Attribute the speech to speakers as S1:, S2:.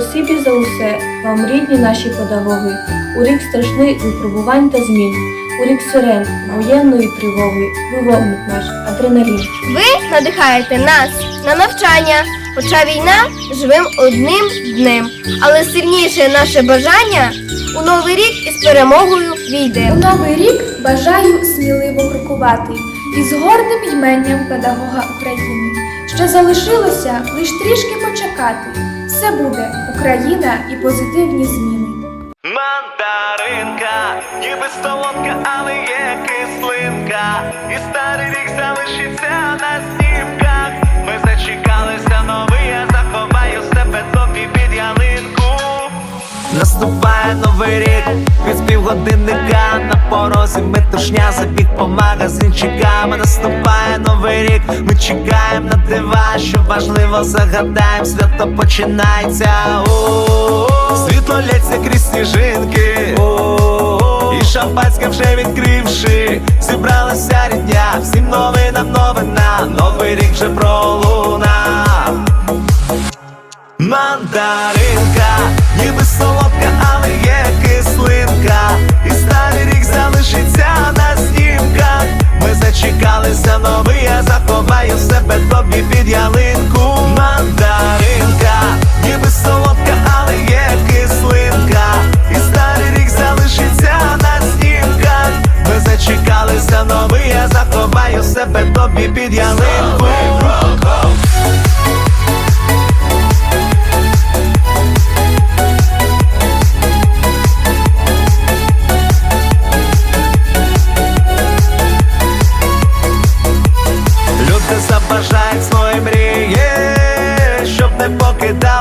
S1: Спасибі за усе, вам рідні наші педагоги. У рік страшний випробувань та змін. У рік сирен, воєнної тривоги. Ви вогник наш, адреналін.
S2: Ви надихаєте нас на навчання, хоча війна живим одним днем. Але сильніше наше бажання у новий рік із перемогою
S3: У новий рік бажаю сміливо крокувати із гордим йменням педагога України. Що залишилося лиш трішки почекати. Все буде Україна і позитивні зміни.
S4: Мандаринка, ніби солодка, але є кислинка. І старий рік залишиться на снімках. Ми зачекалися новий, я заховаю себе тобі під ялинку. Наступає новий рік, від півгодинника на порозі метушня забіг по магазинчикам. Наступає новий рік, ми чекаємо на дива, що важливо загадаємо, свято починається. Світло лється крізь сніжинки. І шампанське вже відкривши, зібралася рідня, всім новинам новина, новий рік вже пролунав. Мандаринка, ніби солодка, Ми зачекалися новий, я заховаю себе тобі під ялинку. Люди забажають свої мрії, щоб не покидали.